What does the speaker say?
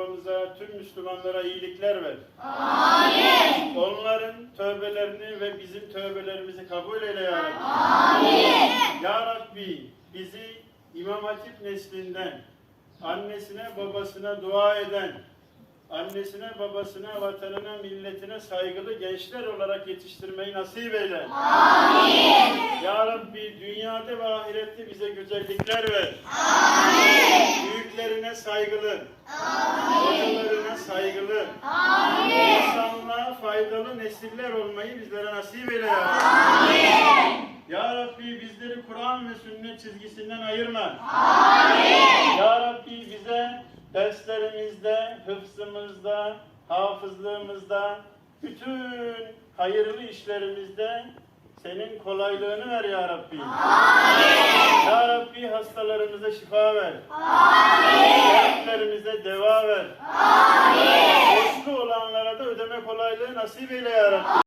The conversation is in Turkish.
babamıza, tüm Müslümanlara iyilikler ver. Amin. Onların tövbelerini ve bizim tövbelerimizi kabul eyle ya Rabbi. Amin. Ya Rabbi bizi İmam Hatip neslinden annesine babasına dua eden, annesine babasına, vatanına, milletine saygılı gençler olarak yetiştirmeyi nasip eyle. Amin. Ya Rabbi dünyada ve ahirette bize güzellikler ver. Amin. Büyüklerine saygılı, hocalarına saygılı, insanlığa faydalı nesiller olmayı bizlere nasip eyle. Rabbi. Ya Rabbi bizleri Kur'an ve sünnet çizgisinden ayırma. Ya Rabbi bize derslerimizde, hıfzımızda, hafızlığımızda, bütün hayırlı işlerimizde senin kolaylığını ver ya Rabbi. Ya Rabbi hastalarımıza şifa ver. Dertlerimize deva ver. Borçlu olanlara da ödeme kolaylığı nasip eyle ya Rabbi.